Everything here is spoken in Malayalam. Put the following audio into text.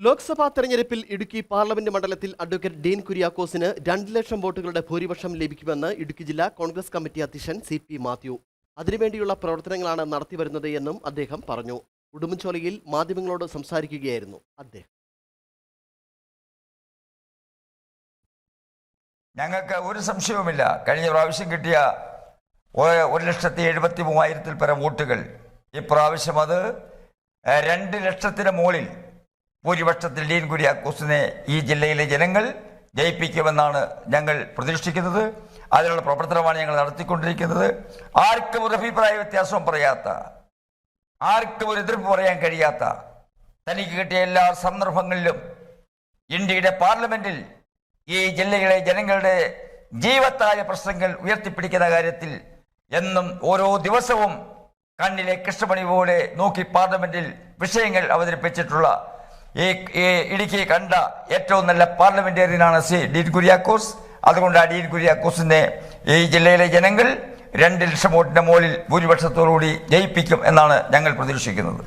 ലോക്സഭാ തെരഞ്ഞെടുപ്പിൽ ഇടുക്കി പാർലമെന്റ് മണ്ഡലത്തിൽ അഡ്വക്കേറ്റ് ഡീൻ കുര്യാക്കോസിന് രണ്ട് ലക്ഷം വോട്ടുകളുടെ ഭൂരിപക്ഷം ലഭിക്കുമെന്ന് ഇടുക്കി ജില്ലാ കോൺഗ്രസ് കമ്മിറ്റി അധ്യക്ഷൻ സി പി മാത്യു. അതിനുവേണ്ടിയുള്ള പ്രവർത്തനങ്ങളാണ് നടത്തിവരുന്നത് എന്നും അദ്ദേഹം പറഞ്ഞു. ഉടുമ്പൻചോലയിൽ മാധ്യമങ്ങളോട് സംസാരിക്കുകയായിരുന്നു അദ്ദേഹം. ഞങ്ങൾക്ക് ഒരു സംശയവുമില്ല. കഴിഞ്ഞ പ്രാവശ്യം കിട്ടിയ ഒരു ലക്ഷത്തി എഴുപത്തി മൂവായിരത്തിൽ പരം വോട്ടുകൾ. ഇപ്രാവശ്യം അത് രണ്ട് ലക്ഷത്തിന് മുകളിൽ ഭൂരിപക്ഷത്തിൽ ഡീൻ കുര്യാക്കോസിനെ ഈ ജില്ലയിലെ ജനങ്ങൾ ജയിപ്പിക്കുമെന്നാണ് ഞങ്ങൾ പ്രതീക്ഷിക്കുന്നത്. അതിനുള്ള പ്രവർത്തനമാണ് ഞങ്ങൾ നടത്തിക്കൊണ്ടിരിക്കുന്നത്. ആർക്കും ഒരു അഭിപ്രായ വ്യത്യാസവും പറയാത്ത ആർക്കും ഒരു എതിർപ്പ് പറയാൻ കഴിയാത്ത തനിക്ക് കിട്ടിയ എല്ലാ സന്ദർഭങ്ങളിലും ഇന്ത്യയുടെ പാർലമെന്റിൽ ഈ ജില്ലയിലെ ജനങ്ങളുടെ ജീവത്തായ പ്രശ്നങ്ങൾ ഉയർത്തിപ്പിടിക്കുന്ന കാര്യത്തിൽ എന്നും ഓരോ ദിവസവും കണ്ണിലെ കൃഷ്ണമണി പോലെ നോക്കി പാർലമെന്റിൽ വിഷയങ്ങൾ അവതരിപ്പിച്ചിട്ടുള്ള ഈ ഇടുക്കി കണ്ട ഏറ്റവും നല്ല പാർലമെന്റേറിയനാണ് സി ഡീൻ കുര്യാക്കോസ്. അതുകൊണ്ട് ആ ഡീൻ കുര്യാക്കോസിനെ ഈ ജില്ലയിലെ ജനങ്ങൾ രണ്ട് ലക്ഷം വോട്ടിന്റെ മുകളിൽ ഭൂരിപക്ഷത്തോടുകൂടി ജയിപ്പിക്കും എന്നാണ് ഞങ്ങൾ പ്രതീക്ഷിക്കുന്നത്.